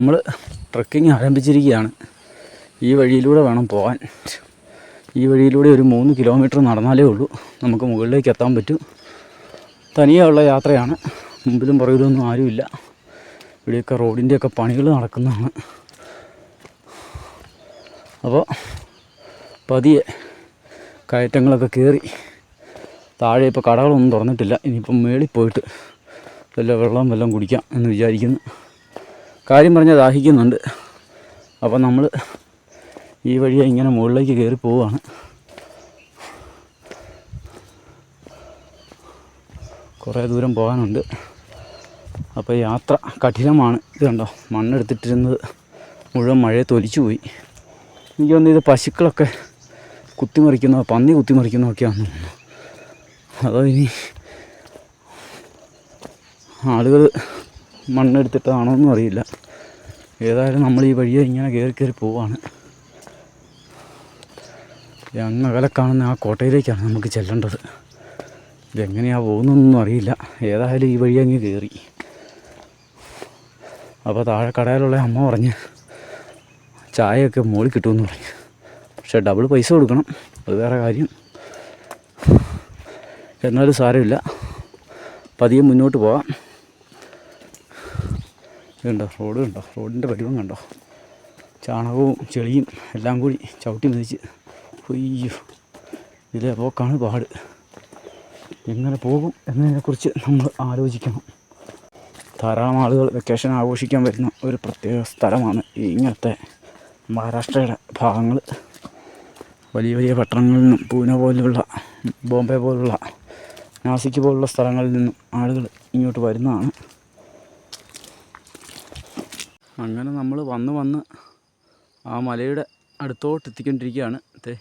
നമ്മൾ ട്രക്കിംഗ് ആരംഭിച്ചിരിക്കുകയാണ്. ഈ വഴിയിലൂടെ വേണം പോകാൻ. ഈ വഴിയിലൂടെ ഒരു മൂന്ന് കിലോമീറ്റർ നടന്നാലേ ഉള്ളൂ. നമുക്ക് മുകളിലേക്ക് എത്താൻ പറ്റും. തനിയെ ഉള്ള യാത്രയാണ്. മുമ്പിലും പുറകിലൊന്നും ആരുമില്ല. ഇവിടെയൊക്കെ റോഡിന്റെയൊക്കെ പണികൾ നടക്കുന്നതാണ്. അപ്പോൾ പതിയെ കയറ്റങ്ങളൊക്കെ കയറി താഴെ ഇപ്പോൾ കടകളൊന്നും തുറന്നിട്ടില്ല. ഇനിയിപ്പം മേളിൽ പോയിട്ട് വല്ല വെള്ളം വല്ലതും കുടിക്കാം എന്ന് വിചാരിക്കുന്നു. കാര്യം പറഞ്ഞാൽ ദാഹിക്കുന്നുണ്ട്. അപ്പോൾ നമ്മൾ ഈ വഴിയെ ഇങ്ങനെ മുകളിലേക്ക് കയറി പോവുകയാണ് കുറേ ദൂരം പോകാനുണ്ട്. അപ്പോൾ യാത്ര കഠിനമാണ്. ഇത് കണ്ടോ? മണ്ണെടുത്തിട്ടിരുന്നത് മുഴുവൻ മഴയെ തൊലിച്ചു പോയി. എനിക്ക് തോന്നുന്നു ഇത് പശുക്കളൊക്കെ കുത്തിമറിക്കുന്നോ പന്നി കുത്തിമറിക്കുന്നോ ഒക്കെയാണെന്ന് തോന്നുന്നു. അതോ ഇനി ആളുകൾ മണ്ണെടുത്തിട്ടതാണോ എന്നും അറിയില്ല. ഏതായാലും നമ്മൾ ഈ വഴിയെ ഇങ്ങനെ കയറി കയറി പോവാണ്. അങ്ങ് അകലെ കാണുന്ന ആ കോട്ടയിലേക്കാണ് നമുക്ക് ചെല്ലേണ്ടത്. ഇതെങ്ങനെയാണ് പോകുന്നതെന്നൊന്നും അറിയില്ല. ഏതായാലും ഈ വഴി അങ്ങ് കയറി. അപ്പോൾ താഴെ കടയിലുള്ള അമ്മ പറഞ്ഞ് ചായയൊക്കെ മുകളിൽ കിട്ടുമെന്ന് പറഞ്ഞു. പക്ഷേ ഡബിൾ പൈസ കൊടുക്കണം. അത് വേറെ കാര്യം. എന്നാലും സാരമില്ല. പതിയെ മുന്നോട്ട് പോവാം. ഇതുണ്ടോ? റോഡ് കണ്ടോ? റോഡിന്റെ പരിവം കണ്ടോ? ചാണകവും ചെളിയും എല്ലാം കൂടി ചവിട്ടി മതിച്ച്. അയ്യോ ഇതിലെ പോക്കാണ് പാട്. എങ്ങനെ പോകും എന്നതിനെക്കുറിച്ച് നമ്മൾ ആലോചിക്കണം. ധാരാളം ആളുകൾ വെക്കേഷൻ ആഘോഷിക്കാൻ വരുന്ന ഒരു പ്രത്യേക സ്ഥലമാണ് ഇങ്ങനത്തെ മഹാരാഷ്ട്രയുടെ ഭാഗങ്ങൾ. വലിയ വലിയ പട്ടണങ്ങളിൽ നിന്നും പൂനെ പോലുള്ള ബോംബെ പോലുള്ള നാസിക്ക് പോലുള്ള സ്ഥലങ്ങളിൽ നിന്നും ആളുകൾ ഇങ്ങോട്ട് വരുന്നതാണ്. അങ്ങനെ നമ്മൾ വന്ന് വന്ന് ആ മലയുടെ അടുത്തോട്ട് എത്തിക്കൊണ്ടിരിക്കുകയാണ് തേ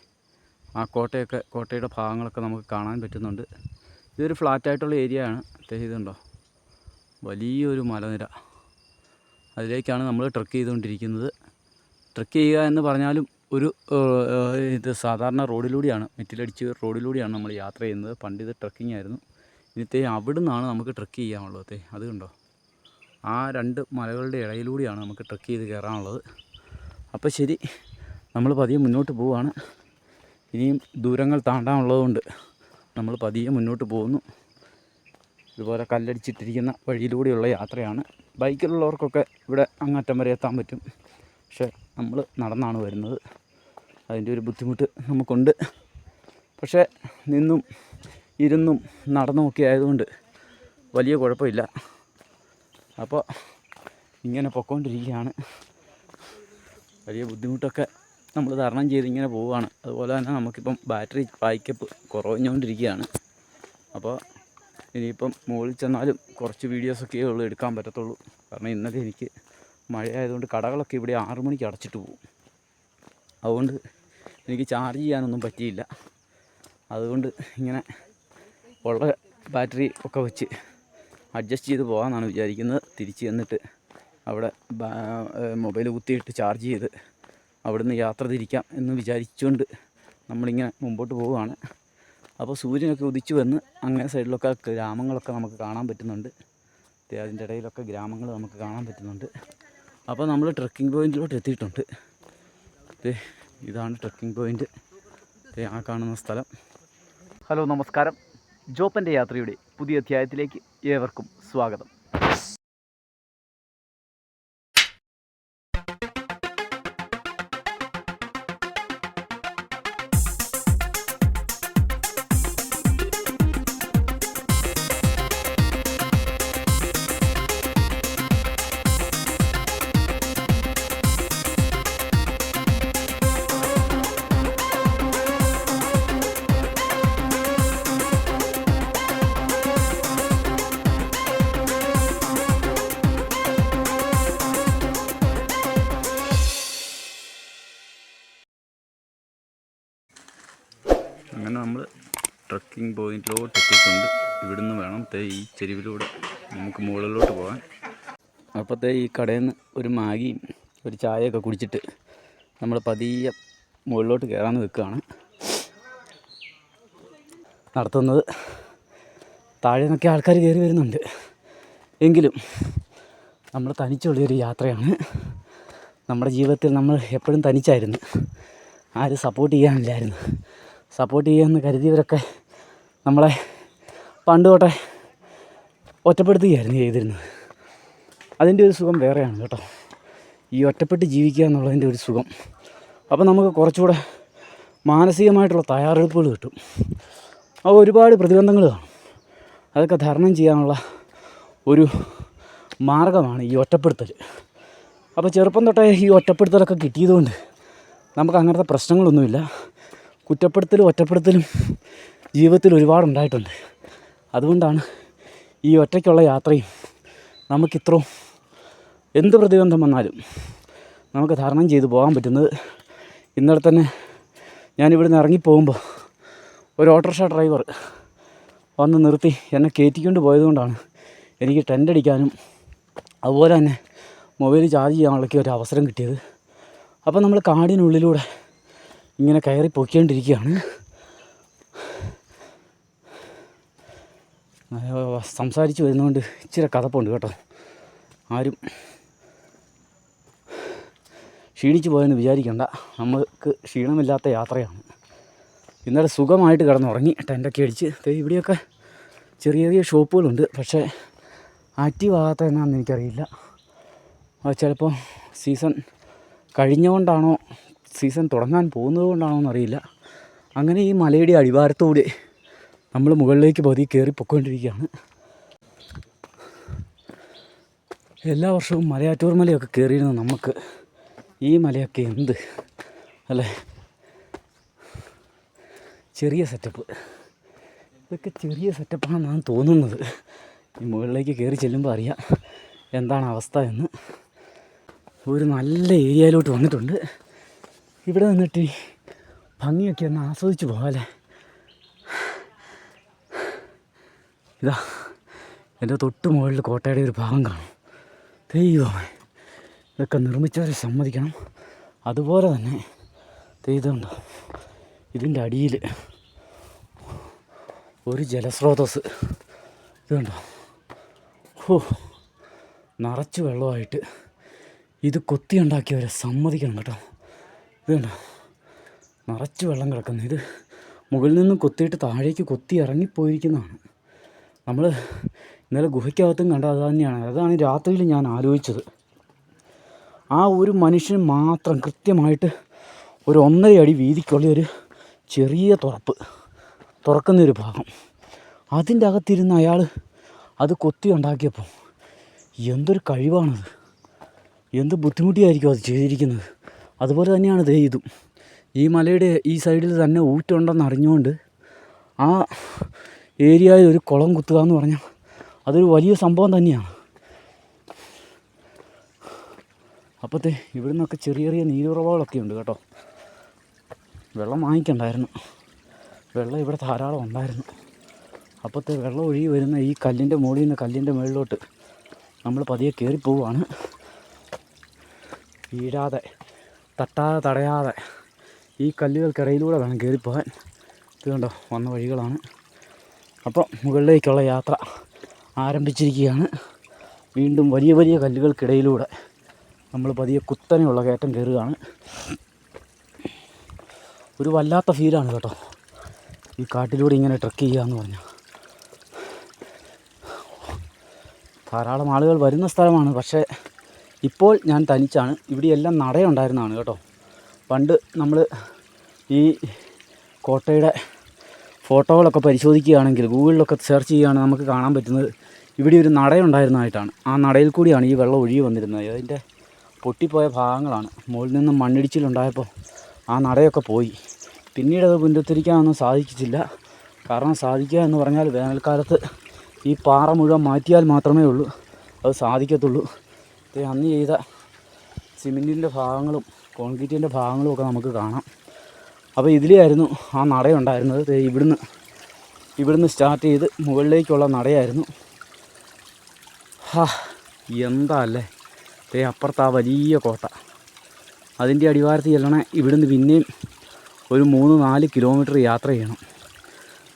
ആ കോട്ടയൊക്കെ കോട്ടയുടെ ഭാഗങ്ങളൊക്കെ നമുക്ക് കാണാൻ പറ്റുന്നുണ്ട്. ഇതൊരു ഫ്ലാറ്റായിട്ടുള്ള ഏരിയ ആണ് തേ ഇതുണ്ടോ? വലിയൊരു മലനിര. അതിലേക്കാണ് നമ്മൾ ട്രക്ക് ചെയ്തുകൊണ്ടിരിക്കുന്നത്. ട്രക്ക് ചെയ്യുക എന്ന് പറഞ്ഞാലും ഒരു ഇത് സാധാരണ റോഡിലൂടെയാണ്. മെറ്റിലടിച്ച് റോഡിലൂടെയാണ് നമ്മൾ യാത്ര ചെയ്യുന്നത്. പണ്ട് ഇത് ട്രക്കിംഗ് ആയിരുന്നു ഇന്നത്തെ അവിടെ നമുക്ക് ട്രക്ക് ചെയ്യാനുള്ളത്. അത് കണ്ടോ? ആ രണ്ട് മലകളുടെ ഇടയിലൂടെയാണ് നമുക്ക് ട്രക്ക് ചെയ്ത് കയറാനുള്ളത്. അപ്പോൾ ശരി നമ്മൾ പതിയെ മുന്നോട്ട് പോവുകയാണ്. ഇനിയും ദൂരങ്ങൾ താണ്ടാനുള്ളതുകൊണ്ട് നമ്മൾ പതിയെ മുന്നോട്ട് പോകുന്നു. ഇതുപോലെ കല്ലടിച്ചിട്ടിരിക്കുന്ന വഴിയിലൂടെയുള്ള യാത്രയാണ്. ബൈക്കിലുള്ളവർക്കൊക്കെ ഇവിടെ അങ്ങറ്റം വരെ എത്താൻ പറ്റും. പക്ഷേ നമ്മൾ നടന്നാണ് വരുന്നത്. അതിന്റെ ഒരു ബുദ്ധിമുട്ട് നമുക്കുണ്ട്. പക്ഷേ നിന്നും ഇരുന്നും നടന്നുമൊക്കെ ആയതുകൊണ്ട് വലിയ കുഴപ്പമില്ല. അപ്പോൾ ഇങ്ങനെ പൊക്കോണ്ടിരിക്കുകയാണ്. വലിയ ബുദ്ധിമുട്ടൊക്കെ നമ്മൾ തരണം ചെയ്ത് ഇങ്ങനെ പോവുകയാണ്. അതുപോലെ തന്നെ നമുക്കിപ്പം ബാറ്ററി ബാക്കപ്പ് കുറഞ്ഞുകൊണ്ടിരിക്കുകയാണ് അപ്പോൾ ഇനിയിപ്പം മുകളിൽ ചെന്നാലും കുറച്ച് വീഡിയോസൊക്കെ ഉള്ളൂ എടുക്കാൻ പറ്റത്തുള്ളൂ. കാരണം ഇന്നലെ എനിക്ക് മഴയായതുകൊണ്ട് കടകളൊക്കെ ഇവിടെ ആറു മണിക്ക് അടച്ചിട്ട് പോകും. അതുകൊണ്ട് എനിക്ക് ചാർജ് ചെയ്യാനൊന്നും പറ്റിയില്ല. അതുകൊണ്ട് ഇങ്ങനെ ഉള്ള ബാറ്ററി ഒക്കെ വെച്ച് അഡ്ജസ്റ്റ് ചെയ്ത് പോകാമെന്നാണ് വിചാരിക്കുന്നത്. തിരിച്ച് ചെന്നിട്ട് അവിടെ മൊബൈൽ കുത്തിയിട്ട് ചാർജ് ചെയ്ത് അവിടുന്ന് യാത്ര തിരിക്കാം എന്ന് വിചാരിച്ചുകൊണ്ട് നമ്മളിങ്ങനെ മുമ്പോട്ട് പോവുകയാണ്. അപ്പോൾ സൂര്യനൊക്കെ ഉദിച്ചു വന്ന് അങ്ങനെ സൈഡിലൊക്കെ ഗ്രാമങ്ങളൊക്കെ നമുക്ക് കാണാൻ പറ്റുന്നുണ്ട്. അതിന്റെ ഇടയിലൊക്കെ ഗ്രാമങ്ങൾ നമുക്ക് കാണാൻ പറ്റുന്നുണ്ട്. അപ്പോൾ നമ്മൾ ട്രക്കിംഗ് പോയിന്റിലോട്ട് എത്തിയിട്ടുണ്ട്. ഇതാണ് ട്രക്കിംഗ് പോയിന്റ് ആ കാണുന്ന സ്ഥലം. ഹലോ നമസ്കാരം. ജോപ്പന്റെ യാത്രയുടെ പുതിയ അധ്യായത്തിലേക്ക് ഏവർക്കും സ്വാഗതം. അങ്ങനെ നമ്മൾ ട്രക്കിംഗ് പോയിന്റിലോട്ട് എത്തിയിട്ടുണ്ട്. ഇവിടുന്ന് വേണം തേ ഈ ചെരുവിലൂടെ നമുക്ക് മുകളിലോട്ട് പോകാൻ. അപ്പോഴത്തെ ഈ കടയിൽ നിന്ന് ഒരു മാഗിയും ഒരു ചായയൊക്കെ കുടിച്ചിട്ട് നമ്മൾ പതിയെ മുകളിലോട്ട് കയറാൻ നിൽക്കുകയാണ്. നടത്തുന്നത് താഴെ നിന്നൊക്കെ ആൾക്കാർ കയറി വരുന്നുണ്ട്. എങ്കിലും നമ്മൾ തനിച്ചുള്ളൊരു യാത്രയാണ്. നമ്മുടെ ജീവിതത്തിൽ നമ്മൾ എപ്പോഴും തനിച്ചായിരുന്നു. ആരും സപ്പോർട്ട് ചെയ്യാനില്ലായിരുന്നു. സപ്പോർട്ട് ചെയ്യുമെന്ന് കരുതിയവരൊക്കെ നമ്മളെ പണ്ട് തൊട്ടേ ഒറ്റപ്പെടുത്തുകയായിരുന്നു ചെയ്തിരുന്നത്. അതിന്റെ ഒരു സുഖം വേറെയാണ് കേട്ടോ. ഈ ഒറ്റപ്പെട്ട് ജീവിക്കുക എന്നുള്ളതിന്റെ ഒരു സുഖം. അപ്പോൾ നമുക്ക് കുറച്ചുകൂടെ മാനസികമായിട്ടുള്ള തയ്യാറെടുപ്പുകൾ കിട്ടും. അപ്പോൾ ഒരുപാട് പ്രതിബന്ധങ്ങൾ കാണും. അതൊക്കെ തരണം ചെയ്യാനുള്ള ഒരു മാർഗമാണ് ഈ ഒറ്റപ്പെടുത്തൽ. അപ്പോൾ ചെറുപ്പം തൊട്ടേ ഈ ഒറ്റപ്പെടുത്തലൊക്കെ കിട്ടിയതുകൊണ്ട് നമുക്ക് അങ്ങനത്തെ പ്രശ്നങ്ങളൊന്നുമില്ല. കുറ്റപ്പെടുത്തലും ഒറ്റപ്പെടുത്തലും ജീവിതത്തിൽ ഒരുപാടുണ്ടായിട്ടുണ്ട്. അതുകൊണ്ടാണ് ഈ ഒറ്റയ്ക്കുള്ള യാത്രയും നമുക്കിത്രയും എന്ത് പ്രതിബന്ധം വന്നാലും നമുക്ക് തരണം ചെയ്തു പോകാൻ പറ്റുന്നത് ഇന്നലെ തന്നെ ഞാനിവിടെ നിന്ന് ഇറങ്ങിപ്പോകുമ്പോൾ ഒരു ഓട്ടോറിക്ഷ ഡ്രൈവർ വന്ന് നിർത്തി എന്നെ കയറ്റിക്കൊണ്ട് പോയതുകൊണ്ടാണ് എനിക്ക് ടെന്റ് അടിക്കാനും അതുപോലെ തന്നെ മൊബൈൽ ചാർജ് ചെയ്യാനുള്ളൊക്കെ ഒരു അവസരം കിട്ടിയത്. അപ്പോൾ നമ്മൾ കാടിനുള്ളിലൂടെ ഇങ്ങനെ കയറി പൊയ്ക്കൊണ്ടിരിക്കുകയാണ്. അയ്യോ, സംസാരിച്ച് വരുന്നതുകൊണ്ട് ഇച്ചിരി കഥപ്പുണ്ട് കേട്ടോ. ആരും ക്ഷീണിച്ചു പോയെന്ന് വിചാരിക്കണ്ട. നമുക്ക് ക്ഷീണമില്ലാത്ത യാത്രയാണ്. ഇന്നലെ സുഖമായിട്ട് കിടന്നുറങ്ങി ടെന്റൊക്കെ അടിച്ച്. ഇവിടെയൊക്കെ ചെറിയ ചെറിയ ഷോപ്പുകളുണ്ട്. പക്ഷേ ആക്റ്റീവ് ആകാത്ത എന്നാണെന്ന് എനിക്കറിയില്ല ചിലപ്പോൾ സീസൺ കഴിഞ്ഞുകൊണ്ടാണോ സീസൺ തുടങ്ങാൻ പോകുന്നത് എന്നറിയില്ല. അങ്ങനെ ഈ മലയുടെ അടിവാരത്തൂടെ നമ്മൾ മുകളിലേക്ക് പതി കയറി പൊയ്ക്കൊണ്ടിരിക്കുകയാണ് എല്ലാ വർഷവും മലയാറ്റൂർ മലയൊക്കെ കയറിയിരുന്ന നമുക്ക്. ഈ മലയൊക്കെ എന്ത്? അല്ലേ? ചെറിയ സെറ്റപ്പ് ഇതൊക്കെ ചെറിയ സെറ്റപ്പാണെന്നാണ് തോന്നുന്നത്. ഈ മുകളിലേക്ക് കയറി ചെല്ലുമ്പോൾ അറിയാം എന്താണ് അവസ്ഥ എന്ന്. ഒരു നല്ല ഏരിയയിലോട്ട് വന്നിട്ടുണ്ട്. ഇവിടെ നിന്നിട്ട് ഭംഗിയൊക്കെ ഒന്ന് ആസ്വദിച്ച് പോകാമല്ലേ ഇതാ എന്റെ തൊട്ട് മുകളിൽ കോട്ടയുടെ ഒരു ഭാഗം കാണും. ദൈവമേ ഇതൊക്കെ നിർമ്മിച്ചവരെ സമ്മതിക്കണം. അതുപോലെ തന്നെ തെയ്തുണ്ടോ ഇതിന്റെ അടിയിൽ ഒരു ജലസ്രോതസ്. ഇതുണ്ടോ? ഓ നിറച്ച് വെള്ളമായിട്ട് ഇത് കൊത്തി ഉണ്ടാക്കിയവരെ സമ്മതിക്കണം കേട്ടോ. ഇതുണ്ടോ? നിറച്ച് വെള്ളം കിടക്കുന്നു. ഇത് മുകളിൽ നിന്നും കൊത്തിയിട്ട് താഴേക്ക് കൊത്തി ഇറങ്ങിപ്പോയിരിക്കുന്നതാണ്. നമ്മൾ ഇന്നലെ ഗുഹയ്ക്കകത്തും കണ്ട അത് തന്നെയാണ്. അതാണ് രാത്രിയിൽ ഞാൻ ആലോചിച്ചത്. ആ ഒരു മനുഷ്യൻ മാത്രം കൃത്യമായിട്ട് ഒരു ഒന്നര അടി വീതിക്കുള്ള ഒരു ചെറിയ തുറപ്പ് തുറക്കുന്ന ഒരു ഭാഗം. അതിന്റെ അകത്തിരുന്ന് അയാൾ അത് കൊത്തി ഉണ്ടാക്കിയപ്പോൾ എന്തൊരു കഴിവാണത്. എന്ത് ബുദ്ധിമുട്ടിയായിരിക്കും അത് ചെയ്തിരിക്കുന്നത്. അതുപോലെ തന്നെയാണ് ദേ ഇതും. ഈ മലയുടെ ഈ സൈഡിൽ തന്നെ ഊറ്റുണ്ടെന്ന് അറിഞ്ഞുകൊണ്ട് ആ ഏരിയയിൽ ഒരു കുളം കുത്തുക എന്ന് പറഞ്ഞാൽ അതൊരു വലിയ സംഭവം തന്നെയാണ്. അപ്പോഴത്തെ ഇവിടെ നിന്നൊക്കെ ചെറിയ ചെറിയ നീരുറവകളൊക്കെ ഉണ്ട് കേട്ടോ. വെള്ളം വാങ്ങിക്കണ്ടായിരുന്നു. വെള്ളം ഇവിടെ ധാരാളം ഉണ്ടായിരുന്നു. അപ്പോഴത്തെ വെള്ളം ഒഴുകി വരുന്ന ഈ കല്ലിന്റെ മുകളിൽ നിന്ന് കല്ലിന്റെ മുകളിലോട്ട് നമ്മൾ പതിയെ കയറി പോവുകയാണ് വീഴാതെ തട്ടാതെ തടയാതെ ഈ കല്ലുകൾക്കിടയിലൂടെ വേണം കയറിപ്പോകാൻ. ഇത് കണ്ടോ വന്ന വഴികളാണ്. അപ്പോൾ മുകളിലേക്കുള്ള യാത്ര ആരംഭിച്ചിരിക്കുകയാണ്. വീണ്ടും വലിയ വലിയ കല്ലുകൾക്കിടയിലൂടെ നമ്മൾ പതിയെ കുത്തനെയുള്ള കയറ്റം കയറുകയാണ്. ഒരു വല്ലാത്ത ഫീലാണ് കേട്ടോ. ഈ കാട്ടിലൂടെ ഇങ്ങനെ ട്രക്ക് ചെയ്യുക എന്ന് പറഞ്ഞാൽ. ധാരാളം ആളുകൾ വരുന്ന സ്ഥലമാണ് പക്ഷേ ഇപ്പോൾ ഞാൻ തനിച്ചാണ് ഇവിടെയെല്ലാം നടയുണ്ടായിരുന്നതാണ് കേട്ടോ. പണ്ട് നമ്മൾ ഈ കോട്ടയുടെ ഫോട്ടോകളൊക്കെ പരിശോധിക്കുകയാണെങ്കിൽ ഗൂഗിളിലൊക്കെ സെർച്ച് ചെയ്യുകയാണെങ്കിൽ നമുക്ക് കാണാൻ പറ്റുന്നത്. ഇവിടെ ഒരു നടയുണ്ടായിരുന്നതായിട്ടാണ്. ആ നടയിൽ കൂടിയാണ് ഈ വെള്ളം ഒഴുകി വന്നിരുന്നത്. അതിന്റെ പൊട്ടിപ്പോയ ഭാഗങ്ങളാണ്. മുകളിൽ നിന്നും മണ്ണിടിച്ചിലുണ്ടായപ്പോൾ ആ നടയൊക്കെ പോയി. പിന്നീട് അത് പുനരുദ്ധരിക്കാനൊന്നും സാധിച്ചില്ല കാരണം സാധിക്കുക എന്ന് പറഞ്ഞാൽ വേനൽക്കാലത്ത് ഈ പാറ മുഴുവൻ മാറ്റിയാൽ മാത്രമേ ഉള്ളൂ. അത് സാധിക്കത്തുള്ളൂ. അന്ന് ചെയ്ത സിമെന്റിന്റെ ഭാഗങ്ങളും കോൺക്രീറ്റിന്റെ ഭാഗങ്ങളും ഒക്കെ നമുക്ക് കാണാം. അപ്പോൾ ഇതിലായിരുന്നു ആ നടയുണ്ടായിരുന്നത് ഇവിടുന്ന് ഇവിടുന്ന് സ്റ്റാർട്ട് ചെയ്ത് മുകളിലേക്കുള്ള നടയായിരുന്നു. ഹാ എന്താ അല്ലേ? തേ അപ്പുറത്ത് ആ വലിയ കോട്ട. അതിന്റെ അടിവാരത്തിൽ ചെല്ലണേ ഇവിടുന്ന് പിന്നെയും ഒരു മൂന്ന് നാല് കിലോമീറ്റർ യാത്ര ചെയ്യണം.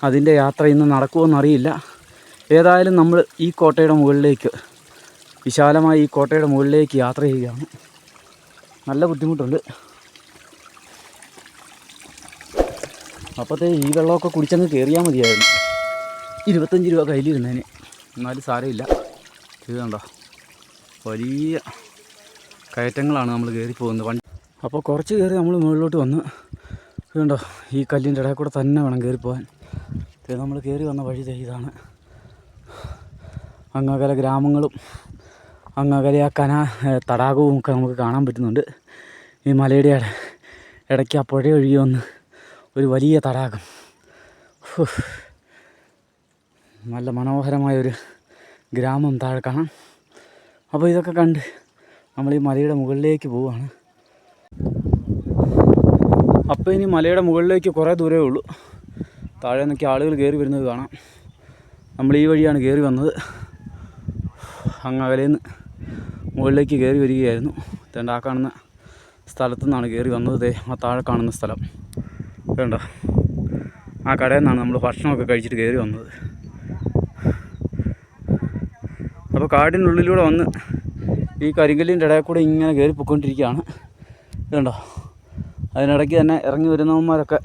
അതിന്റെ യാത്ര ഇന്ന് നടക്കുമോ നടക്കുമെന്നറിയില്ല ഏതായാലും നമ്മൾ ഈ കോട്ടയുടെ മുകളിലേക്ക് വിശാലമായ ഈ കോട്ടയുടെ മുകളിലേക്ക് യാത്ര ചെയ്യുകയാണ്. നല്ല ബുദ്ധിമുട്ടുണ്ട്. അപ്പോഴത്തെ ഈ വെള്ളമൊക്കെ കുടിച്ചങ്ങ് കയറിയാൽ മതിയായിരുന്നു. ഇരുപത്തഞ്ച് രൂപ കയ്യിലിരുന്നതിന്. എന്നാലും സാരമില്ല. ഇത് കണ്ടോ? വലിയ കയറ്റങ്ങളാണ് നമ്മൾ കയറി പോകുന്നത്. വണ്ടി അപ്പോൾ കുറച്ച് കയറി നമ്മൾ മുകളിലോട്ട് വന്ന് കണ്ടോ? ഈ കല്ലിന്റെ ഇടയിൽ കൂടെ തന്നെ വേണം കയറി പോകാൻ. നമ്മൾ കയറി വന്ന വഴി ഇതാണ്. അങ്ങകല ഗ്രാമങ്ങളും അങ്ങകല ആ തടാകവും ഒക്കെ നമുക്ക് കാണാൻ പറ്റുന്നുണ്ട്. ഈ മലയുടെ ഇട- ഇടയ്ക്ക് ആ പുഴ ഒഴുകി വന്ന് ഒരു വലിയ തടാകം. നല്ല മനോഹരമായൊരു ഗ്രാമം താഴെ കാണാം. അപ്പോൾ ഇതൊക്കെ കണ്ട് നമ്മൾ ഈ മലയുടെ മുകളിലേക്ക് പോവുകയാണ് അപ്പോൾ ഇനി മലയുടെ മുകളിലേക്ക് കുറേ ദൂരമേ ഉള്ളൂ. താഴെ നിന്നൊക്കെ ആളുകൾ കയറി വരുന്നത് കാണാം. നമ്മൾ ഈ വഴിയാണ് കയറി വന്നത്. അങ്ങ് അകലേന്ന് മുകളിലേക്ക് കയറി വരികയായിരുന്നു. തേണ്ട ആ കാണുന്ന സ്ഥലത്തു നിന്നാണ് കയറി വന്നത്? ആ താഴെ കാണുന്ന സ്ഥലം. വേണ്ട ആ കടയിൽ നിന്നാണ് നമ്മൾ ഭക്ഷണമൊക്കെ കഴിച്ചിട്ട് കയറി വന്നത്. അപ്പോൾ കാടിനുള്ളിലൂടെ വന്ന് ഈ കരിങ്കല്ലിന്റെ ഇടയിൽ കൂടെ ഇങ്ങനെ കയറി പൊയ്ക്കൊണ്ടിരിക്കുകയാണ്. ഇതുണ്ടോ അതിനിടയ്ക്ക് തന്നെ ഇറങ്ങി വരുന്നവന്മാരൊക്കെ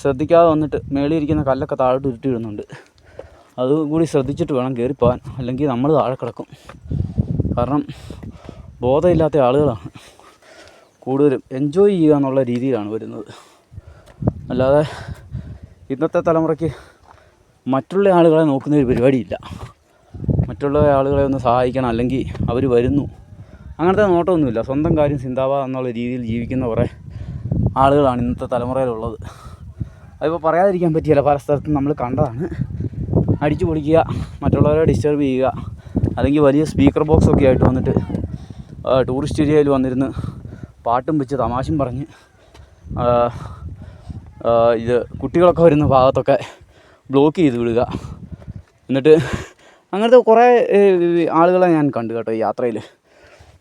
ശ്രദ്ധിക്കാതെ വന്നിട്ട് മേളിയിരിക്കുന്ന കല്ലൊക്കെ താഴോട്ട് ഉരുട്ടി വിടുന്നുണ്ട് അതും കൂടി ശ്രദ്ധിച്ചിട്ട് വേണം കയറിപ്പോകാൻ അല്ലെങ്കിൽ നമ്മൾ താഴെ കിടക്കും. കാരണം ബോധമില്ലാത്ത ആളുകളാണ്. കൂടുതലും എൻജോയ് ചെയ്യുക എന്നുള്ള രീതിയിലാണ് വരുന്നത്. അല്ലാതെ ഇന്നത്തെ തലമുറയ്ക്ക് മറ്റുള്ള ആളുകളെ നോക്കുന്ന ഒരു പരിപാടിയില്ല. മറ്റുള്ള ആളുകളെ ഒന്ന് സഹായിക്കണം അല്ലെങ്കിൽ അവർ വരുന്നു. അങ്ങനത്തെ നോട്ടമൊന്നുമില്ല. സ്വന്തം കാര്യം ചിന്താവ എന്നുള്ള രീതിയിൽ ജീവിക്കുന്ന കുറേ ആളുകളാണ് ഇന്നത്തെ തലമുറയിലുള്ളത്. അതിപ്പോൾ പറയാതിരിക്കാൻ പറ്റിയല്ല. പല സ്ഥലത്തും നമ്മൾ കണ്ടതാണ്. അടിച്ചു പൊളിക്കുക മറ്റുള്ളവരെ ഡിസ്റ്റർബ് ചെയ്യുക അല്ലെങ്കിൽ വലിയ സ്പീക്കർ ബോക്സ് ഒക്കെ ആയിട്ട് വന്നിട്ട് ടൂറിസ്റ്റ് ഏരിയയിൽ വന്നിരുന്ന് പാട്ടും വെച്ച് തമാശയും പറഞ്ഞ് ഇത് കുട്ടികളൊക്കെ വരുന്ന ഭാഗത്തൊക്കെ ബ്ലോക്ക് ചെയ്ത് വിടുക. എന്നിട്ട് അങ്ങനത്തെ കുറേ ആളുകളെ ഞാൻ കണ്ടു കേട്ടോ യാത്രയിൽ.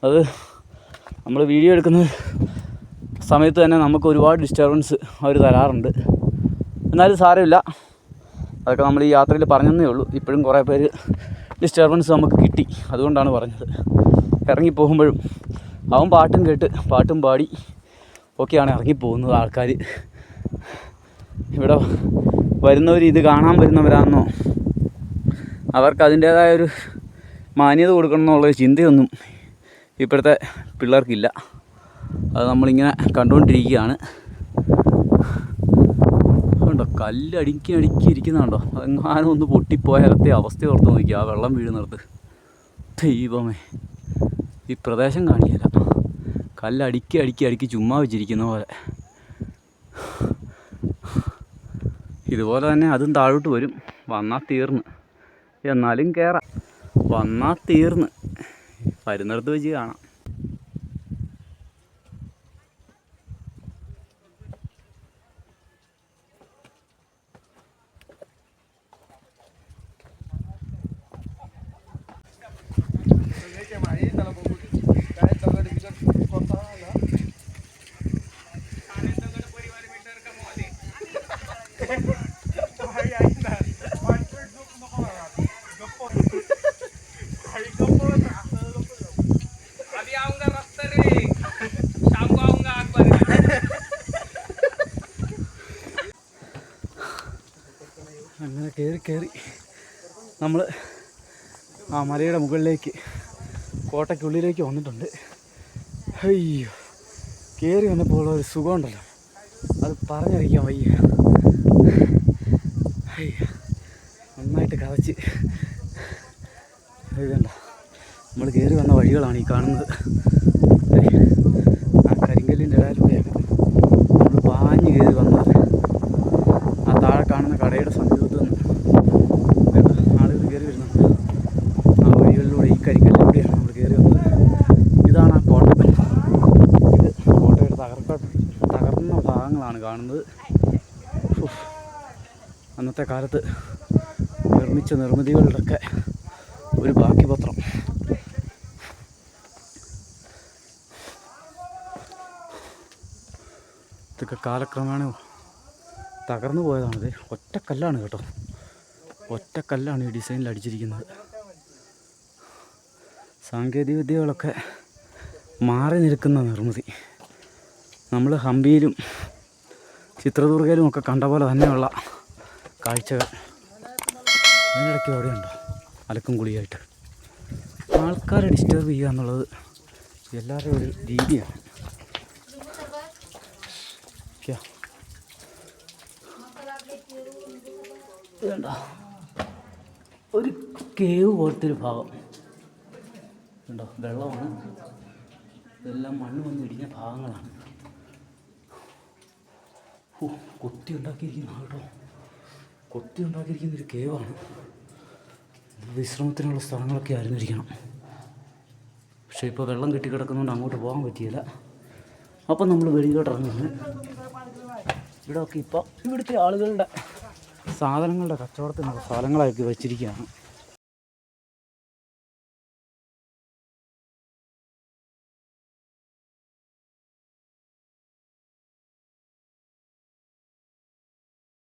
അത് നമ്മൾ വീഡിയോ എടുക്കുന്ന സമയത്ത് തന്നെ നമുക്ക് ഒരുപാട് ഡിസ്റ്റർബൻസ് അവർ തരാറുണ്ട്. എന്നാലും സാരമില്ല. അതൊക്കെ നമ്മൾ ഈ യാത്രയിൽ പറഞ്ഞതേ ഉള്ളൂ. ഇപ്പോഴും കുറേ പേര് ഡിസ്റ്റർബൻസ് നമുക്ക് കിട്ടി. അതുകൊണ്ടാണ് പറഞ്ഞത്. ഇറങ്ങി പോകുമ്പോഴും അവൻ പാട്ടും കേട്ട് പാട്ടും പാടി ഒക്കെയാണ് ഇറങ്ങിപ്പോകുന്നത് ആൾക്കാർ ഇവിടെ വരുന്നവർ ഇത് കാണാൻ വരുന്നവരാണെന്നോ അവർക്ക് അതിന്റേതായ ഒരു മാന്യത കൊടുക്കണം എന്നുള്ള ചിന്തയൊന്നും ഇപ്പോഴത്തെ പിള്ളേർക്കില്ല. അത് നമ്മളിങ്ങനെ കണ്ടുകൊണ്ടിരിക്കുകയാണ്. ഉണ്ടോ കല്ല് അടുക്കി അടുക്കി ഇരിക്കുന്നുണ്ടോ അതെങ്ങാനും ഒന്ന് പൊട്ടിപ്പോയാലത്തെ അവസ്ഥ ഓർത്ത് നോക്കി ആ വെള്ളം വീഴുന്നിടത്ത്. ദൈവമേ ഈ പ്രദേശം കാണിയല്ല. കല്ലടുക്കി അടുക്കി അടുക്കി ചുമ്മാ വെച്ചിരിക്കുന്ന പോലെ. ഇതുപോലെ തന്നെ അതും താഴോട്ട് വരും. വന്നാൽ തീർന്ന്. എന്നാലും കയറാം വന്നാൽ തീർന്ന്. വരുന്നിടത്ത് വെച്ച് കാണാം. അങ്ങനെ കയറി കയറി നമ്മൾ ആ മലയുടെ മുകളിലേക്ക് കോട്ടയ്ക്കുള്ളിലേക്ക് വന്നിട്ടുണ്ട്. അയ്യോ കയറി വന്നപ്പോൾ ഉള്ള ഒരു സുഖമുണ്ടല്ലോ. അത് പറഞ്ഞറിയിക്കാൻ വയ്യ അയ്യോ നന്നായിട്ട് വേണ്ട നമ്മൾ കയറി വന്ന വഴികളാണ് ഈ കാണുന്നത്. ആ കരിങ്കല്ലിന്റെ ഇടയിലൂടെയാണ് നമ്മൾ പാഞ്ഞ് കയറി വന്നത് ആ താഴെ കാണുന്ന കടയുടെ സമീപത്ത് നിന്ന്. വേണ്ട ആളുകൾ കയറി വരുന്നുണ്ട്. ആ വഴികളിലൂടെ ഈ കരിങ്കല്ലിലൂടെയാണ് നമ്മൾ കയറി വന്നത്. ഇതാണ് ആ കോട്ട ഇത് കോട്ടയുടെ തകർക്ക തകർന്ന ഭാഗങ്ങളാണ് കാണുന്നത്. അന്നത്തെ കാലത്ത് നിർമ്മിച്ച നിർമ്മിതികളുടെയൊക്കെ ഒരു ബാക്കി പത്രം ഇതൊക്കെ കാലക്രമേണ തകർന്നു പോയതാണിത്. ഒറ്റക്കല്ലാണ് കേട്ടോ. ഒറ്റക്കല്ലാണ് ഈ ഡിസൈനിൽ അടിച്ചിരിക്കുന്നത്. സാങ്കേതിക വിദ്യകളൊക്കെ മാറി നിൽക്കുന്ന നിർമ്മിതി. നമ്മൾ ഹംപിയിലും ചിത്രദുർഗയിലും ഒക്കെ കണ്ട പോലെ തന്നെയുള്ള കാഴ്ചകൾ. അതിനിടയ്ക്ക് അവിടെ ഉണ്ടോ? അലക്കും കുളിയായിട്ട്. ആൾക്കാരെ ഡിസ്റ്റർബ് ചെയ്യുക എന്നുള്ളത് എല്ലാവരുടെയും ഒരു രീതിയാണ്. ഒരു കേവ് പോലത്തെ ഒരു ഭാഗം. ഉണ്ടോ വെള്ളമാണ്. ഇതെല്ലാം മണ്ണ് വന്ന് ഇടിഞ്ഞ ഭാഗങ്ങളാണ്. കൊത്തി ഉണ്ടാക്കിയിരിക്കുന്ന കേട്ടോ. കൊത്തി ഉണ്ടാക്കിയിരിക്കുന്ന ഒരു കേവാണ്. വിശ്രമത്തിനുള്ള സ്ഥലങ്ങളൊക്കെ ആയിരുന്നിരിക്കണം. പക്ഷേ ഇപ്പോൾ വെള്ളം കെട്ടിക്കിടക്കുന്നതുകൊണ്ട് അങ്ങോട്ട് പോകാൻ പറ്റിയില്ല. അപ്പം നമ്മൾ വെളിയിലോട്ട് ഇറങ്ങുന്നു ഇവിടെയൊക്കെ ഇപ്പോൾ ഇവിടുത്തെ ആളുകളുടെ സാധനങ്ങളുടെ കച്ചവടത്തിനുള്ള സ്ഥലങ്ങളാക്കി വെച്ചിരിക്കുകയാണ്.